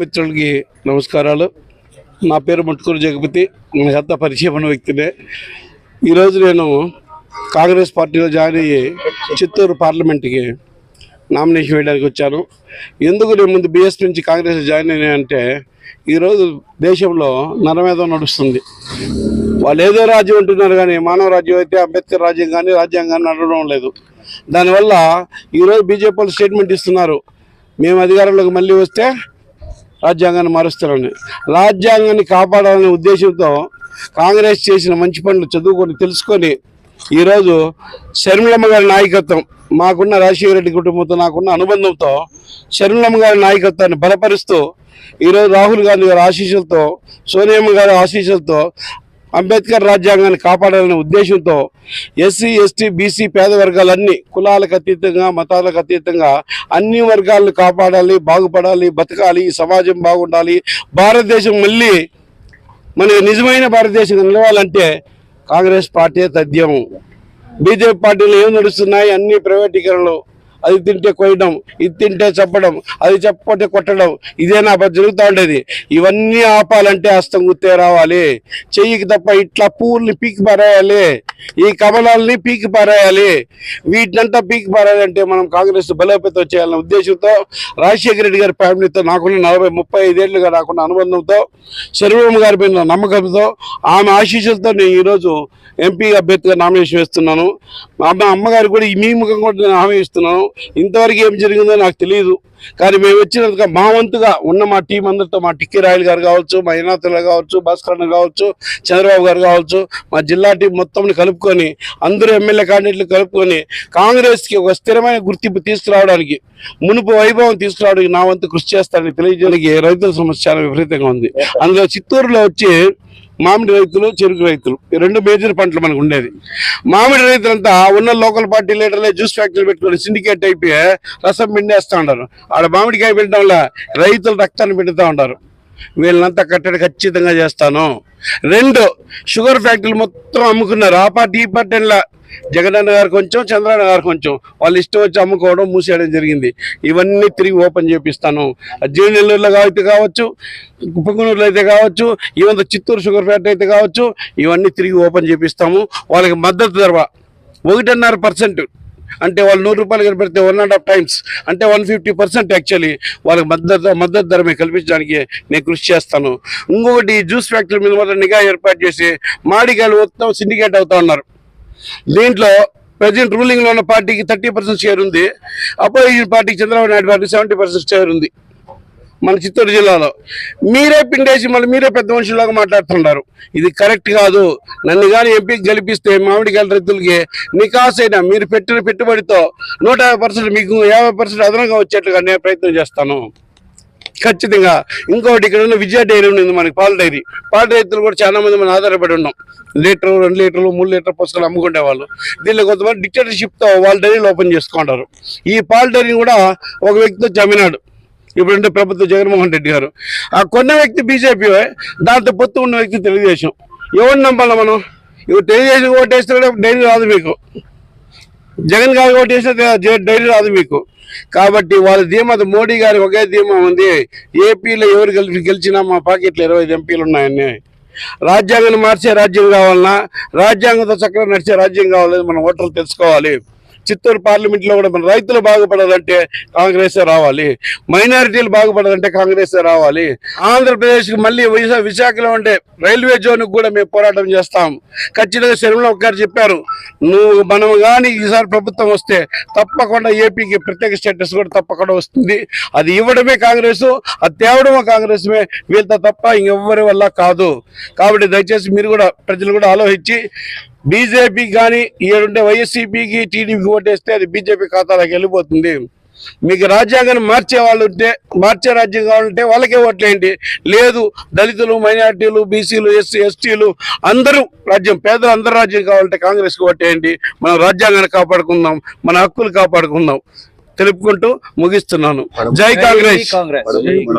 మిత్రులకి నమస్కారాలు. నా పేరు ముట్టుకూరు జగపతి. నాకంతా పరిచయం ఉన్న వ్యక్తినే. ఈరోజు నేను కాంగ్రెస్ పార్టీలో జాయిన్ అయ్యి చిత్తూరు పార్లమెంట్కి నామినేషన్ వేయడానికి వచ్చాను. ఎందుకు నేను ముందు బీఎస్ నుంచి కాంగ్రెస్ జాయిన్ అయ్యానంటే ఈరోజు దేశంలో నరమేధం నడుస్తుంది. వాళ్ళు ఏదో రాజ్యం అంటున్నారు కానీ మానవ రాజ్యం అయితే అంబేద్కర్ రాజ్యం కానీ రాజ్యాంగాన్ని నడవడం లేదు. దానివల్ల ఈరోజు బీజేపీ వాళ్ళు స్టేట్మెంట్ ఇస్తున్నారు. మేము అధికారంలోకి మళ్ళీ వస్తే రాజ్యాంగాన్ని మారుస్తారని. రాజ్యాంగాన్ని కాపాడాలనే ఉద్దేశంతో కాంగ్రెస్ చేసిన మంచి పనులు చదువుకొని తెలుసుకొని ఈరోజు శర్మిలమ్మ గారి నాయకత్వం మాకున్న రాజశేఖర రెడ్డి కుటుంబంతో నాకున్న అనుబంధంతో శర్మిలమ్మ గారి నాయకత్వాన్ని బలపరుస్తూ ఈరోజు రాహుల్ గాంధీ గారి ఆశీస్సులతో సోనియమ్మ గారి ఆశీస్సులతో అంబేద్కర్ రాజ్యాంగాన్ని కాపాడాలనే ఉద్దేశంతో ఎస్సీ ఎస్టీ బీసీ పేద వర్గాలన్నీ కులాలకు అతీతంగా మతాలకు అతీతంగా అన్ని వర్గాలను కాపాడాలి బాగుపడాలి బతకాలి సమాజం బాగుండాలి. భారతదేశం మళ్ళీ మన నిజమైన భారతదేశం నిలవాలంటే కాంగ్రెస్ పార్టీ తథ్యం బీజేపీ పార్టీలు ఏం నడుస్తున్నాయి? అన్ని ప్రైవేటీకరణలు అది తింటే కొయ్యడం ఇది తింటే చెప్పడం అది చెప్పకపోతే కొట్టడం ఇదే నా జరుగుతూ ఉండేది. ఇవన్నీ ఆపాలంటే హస్తం గుర్తే రావాలి. చెయ్యికి తప్ప ఇట్లా పువ్వుల్ని పీకి పారేయాలి. ఈ కమలాల్ని పీకి పారేయాలి. వీటినంతా పీకి పారేయాలంటే మనం కాంగ్రెస్ బలోపేతం చేయాలనే ఉద్దేశంతో రాజశేఖర రెడ్డి గారి ఫ్యామిలీతో నాకున్న నలభై ముప్పై ఐదేళ్ళుగా నాకున్న అనుబంధంతో శర్వమ్మ గారి మీద నమ్మకంతో ఆమె ఆశీస్సులతో నేను ఈరోజు ఎంపీ అభ్యర్థిగా నామినేషన్ వేస్తున్నాను. మా అమ్మ అమ్మగారు కూడా ఈ మీ ముఖం కూడా నేను హామీ ఇస్తున్నాను. ఇంతవరకు ఏం జరిగిందో నాకు తెలియదు కానీ మేము వచ్చినందుక మా వంతుగా ఉన్న మా టీం అందరితో మా టిక్కీ రాయల్ గారు కావచ్చు మా ఇనాతుల కావచ్చు భాస్కర్ కావచ్చు చంద్రబాబు గారు కావచ్చు మా జిల్లా టీం మొత్తం కలుపుకొని అందరూ ఎమ్మెల్యే క్యాండిడేట్లు కలుపుకొని కాంగ్రెస్కి ఒక స్థిరమైన గుర్తింపు తీసుకురావడానికి మునుపు వైభవం తీసుకురావడానికి నా వంతు కృషి చేస్తానని తెలియజేయడానికి రైతుల సమస్య చాలా విపరీతంగా ఉంది. అందులో చిత్తూరులో వచ్చి మామిడి రైతులు చెరుకు రైతులు. రెండు మేజర్ పంటలు మనకు ఉండేది. మామిడి రైతులంతా ఉన్న లోకల్ పార్టీ లీడర్లే జ్యూస్ ఫ్యాక్టరీలు పెట్టుకొని సిండికేట్ అయిపోయి రసం పిండేస్తూ ఉంటారు ఆడ మామిడికాయ పెట్టడం వల్ల రైతులు రక్తాన్ని పిండుతూ ఉంటారు వీళ్ళంతా కట్టడి ఖచ్చితంగా చేస్తాను. రెండు షుగర్ ఫ్యాక్టరీలు మొత్తం అమ్ముకున్నారు. ఆ పార్టీ ఈ పార్టీ జగనన్న గారు కొంచెం చంద్రన్న గారు కొంచెం వాళ్ళు ఇష్టం వచ్చి అమ్ముకోవడం మూసేయడం జరిగింది. ఇవన్నీ తిరిగి ఓపెన్ చేపిస్తాను. జీవనెల్లూరులో అయితే కావచ్చు కుప్పకూరులో అయితే కావచ్చు ఈవెన్ చిత్తూరు షుగర్ ఫ్యాక్టరీ అయితే కావచ్చు ఇవన్నీ తిరిగి ఓపెన్ చేపిస్తాము. వాళ్ళకి మద్దతు ధర ఒకటిన్నర పర్సెంట్. అంటే వాళ్ళు నూరు రూపాయలు కనిపెడితే వన్ అండ్ హాఫ్ టైమ్స్. అంటే వన్ ఫిఫ్టీ పర్సెంట్ యాక్చువల్లీ వాళ్ళకి మద్దతు మద్దతు ధర మేము కల్పించడానికి నేను కృషి చేస్తాను. ఇంకొకటి జ్యూస్ ఫ్యాక్టరీ మీద మాత్రం నిఘా ఏర్పాటు చేసి మాడికాయలు మొత్తం సిండికేట్ అవుతా ఉన్నారు. దీంట్లో ప్రజెంట్ రూలింగ్లో ఉన్న పార్టీకి థర్టీ పర్సెంట్ షేర్ ఉంది. అపోజిషన్ పార్టీకి Chandrababu Naidu party seventy percent share ఉంది. మన చిత్తూరు జిల్లాలో. మీరే పిండేసి మళ్ళీ మీరే పెద్ద మనుషులాగా మాట్లాడుతున్నారు. ఇది కరెక్ట్ కాదు. నన్ను కానీ ఎంపీకి గెలిపిస్తే మామిడికాయల రైతులకి నికాసైనా మీరు పెట్టిన పెట్టుబడితో నూట యాభై పర్సెంట్ మీకు యాభై పర్సెంట్ అదనంగా వచ్చేట్లుగా నేను ప్రయత్నం చేస్తాను. ఖచ్చితంగా. ఇంకోటి ఇక్కడ ఉన్న విజయ డైరీ ఉంది మనకి పాల డైరీ. పాల రైతులు కూడా చాలా మంది మనం ఆధారపడి ఉన్నాం. లీటర్ రెండు లీటర్లు మూడు లీటర్ పుస్తకాలు అమ్ముకునే వాళ్ళు. దీనిలో కొంతమంది డిక్టేటర్షిప్తో వాళ్ళ డైరీలు ఓపెన్ చేసుకుంటారు. ఈ పాల డైరీని కూడా ఒక వ్యక్తితో జమినాడు ఇప్పుడంటే ప్రభుత్వ జగన్మోహన్ రెడ్డి గారు. ఆ కొన్న వ్యక్తి బీజేపీ దాంతో పొత్తు ఉన్న వ్యక్తి తెలుగుదేశం. ఎవరిని నమ్మాలి మనం? ఇప్పుడు తెలుగుదేశం ఓటేస్తే కూడా డైరీ రాదు మీకు. జగన్ గారు ఓటేస్తే డైరీ రాదు మీకు. కాబట్టి వాళ్ళ ధీమత మోడీ గారి ఒకే ధీమా ఉంది. ఏపీలో ఎవరు గెలిచి గెలిచినా మా పాకెట్లో ఇరవై ఐదు ఎంపీలు ఉన్నాయని రాజ్యాంగాన్ని మార్చే రాజ్యం కావాలన్నా రాజ్యాంగంతో చక్కగా నడిచే రాజ్యం కావాలని మన ఓటర్లు తెలుసుకోవాలి. చిత్తూరు పార్లమెంట్లో కూడా మన రైతులు బాగుపడాలంటే కాంగ్రెసే రావాలి. మైనారిటీలు బాగుపడాలంటే కాంగ్రెసే రావాలి. ఆంధ్రప్రదేశ్కి మళ్ళీ విశాఖలో ఉండే రైల్వే జోన్కి కూడా మేము పోరాటం చేస్తాం. ఖచ్చితంగా శర్మల గారు చెప్పారు. నువ్వు మనం కానీ ఈసారి ప్రభుత్వం వస్తే తప్పకుండా ఏపీకి ప్రత్యేక స్టేటస్ కూడా తప్పకుండా వస్తుంది. అది ఇవ్వడమే కాంగ్రెస్ అది తేవడమే కాంగ్రెస్మే. వీళ్ళతో తప్ప ఇంకెవ్వరి వల్ల కాదు. కాబట్టి దయచేసి మీరు కూడా ప్రజలు కూడా ఆలోచించి బీజేపీకి కానీ ఈడుండే వైఎస్సీపీకి టీడీపీకి ఓటేస్తే అది బీజేపీ ఖాతాలోకి వెళ్ళిపోతుంది. మీకు రాజ్యాంగాన్ని మార్చే వాళ్ళు ఉంటే మార్చే రాజ్యం కావాలంటే వాళ్ళకే ఓట్లేయండి లేదు దళితులు మైనార్టీలు బీసీలు ఎస్సీ ఎస్టీలు అందరూ రాజ్యం పేదలు అందరూ రాజ్యం కావాలంటే కాంగ్రెస్కి ఓటేయండి. మనం రాజ్యాంగాన్ని కాపాడుకుందాం మన హక్కులు కాపాడుకుందాం. తెలుపుకుంటూ ముగిస్తున్నాను. జై కాంగ్రెస్. కాంగ్రెస్.